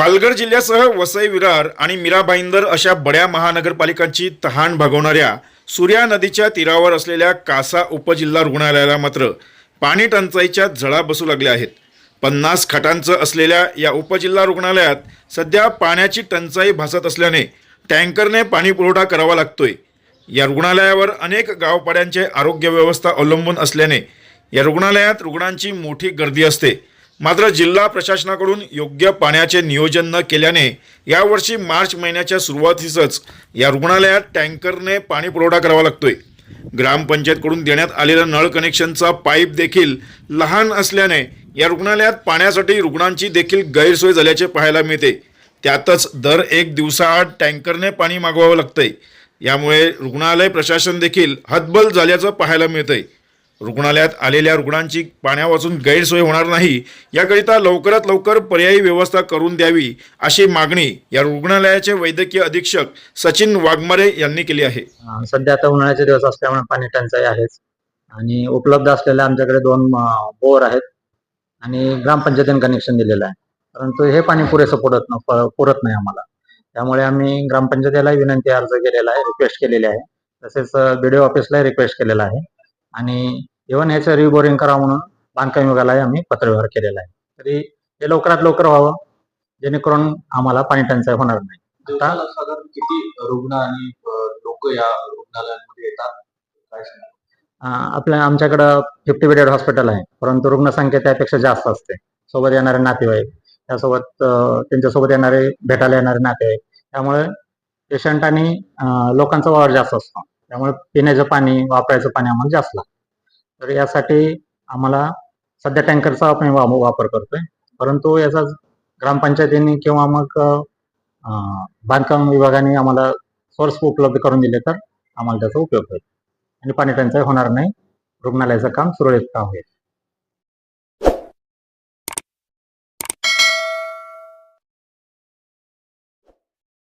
पालघर जिल्ह्यासह वसई विरार आणि मीरा भाईंदर अशा बड्या महानगरपालिकांची तहान भागवणाऱ्या सूर्या नदीच्या तीरावर असलेल्या कासा उपजिल्हा रुग्णालयाला मात्र पाणी टंचाईच्या झळा बसू लागल्या आहेत. पन्नास खाटांचं असलेल्या या उपजिल्हा रुग्णालयात सध्या पाण्याची टंचाई भासत असल्याने टँकरने पाणी पुरवठा करावा लागतोय. या रुग्णालयावर अनेक गावपाड्यांचे आरोग्य व्यवस्था अवलंबून असल्याने या रुग्णालयात रुग्णांची मोठी गर्दी असते. मात्र जिल्हा प्रशासनाकडून योग्य पाण्याचे नियोजन न केल्याने यावर्षी मार्च महिन्याच्या सुरुवातीसच या रुग्णालयात टँकरने पाणी पुरवठा करावा लागतोय. ग्रामपंचायतकडून देण्यात आलेला नळ कनेक्शनचा पाईप देखील लहान असल्याने या रुग्णालयात पाण्यासाठी रुग्णांची देखील गैरसोय झाल्याचे पाहायला मिळते. त्यातच दर एक दिवसाआड टँकरने पाणी मागवावं लागतंय. यामुळे रुग्णालय प्रशासन देखील हतबल झाल्याचं पाहायला मिळतंय. रुग्णालयात आलेल्या रुग्णांची पाण्यावाचून गैरसोय होणार नाही याकरिता लवकरात लवकर पर्यायी व्यवस्था करून द्यावी अशी मागणी या रुग्णालयाचे वैद्यकीय अधीक्षक सचिन वाघमारे यांनी केली आहे. सध्या आता उन्हाळ्याचे दिवस असल्यामुळे पाणी टंचाई आहेच. आणि उपलब्ध असलेल्या आमच्याकडे दोन बोर आहेत आणि ग्रामपंचायतीने कनेक्शन दिलेलं आहे. परंतु हे पाणी पुरेसं पुरत न प- पुरत नाही आम्हाला. त्यामुळे आम्ही ग्रामपंचायतीला विनंती अर्ज केलेला आहे रिक्वेस्ट केलेली आहे. तसेच बीडीओ ऑफिसला रिक्वेस्ट केलेला आहे. आणि इव्हन ह्याचं रिबोरिंग करा म्हणून बांधकाम विभागालाही आम्ही पत्रव्यवहार केलेला आहे. तरी हे लवकरात लवकर व्हावं जेणेकरून आम्हाला पाणी टंचाई होणार नाही. आता साधारण किती रुग्ण आणि लोक या रुग्णालयांमध्ये येतात? काय आपल्या आमच्याकडं फिफ्टी बेडेड हॉस्पिटल आहे. परंतु रुग्णसंख्या त्यापेक्षा जास्त असते. सोबत येणारे नातेवाईक त्यासोबत त्यांच्यासोबत येणारे भेटायला येणारे नातेवाईक. त्यामुळे पेशंट आणि लोकांचा वावर जास्त असतो. त्यामुळे पिण्याचं पाणी वापरायचं पाणी आम्हाला जास्त लागतं. तर यासाठी आम्हाला सध्या टँकरचा आपण वा- वापर करतोय. परंतु याचा ग्रामपंचायतीने किंवा मग बांधकाम विभागाने आम्हाला सोर्स उपलब्ध करून दिले तर आम्हाला त्याचा उपयोग होईल. आणि पाणी टंचाई होणार नाही. रुग्णालयाचं काम सुरळीत काम होईल?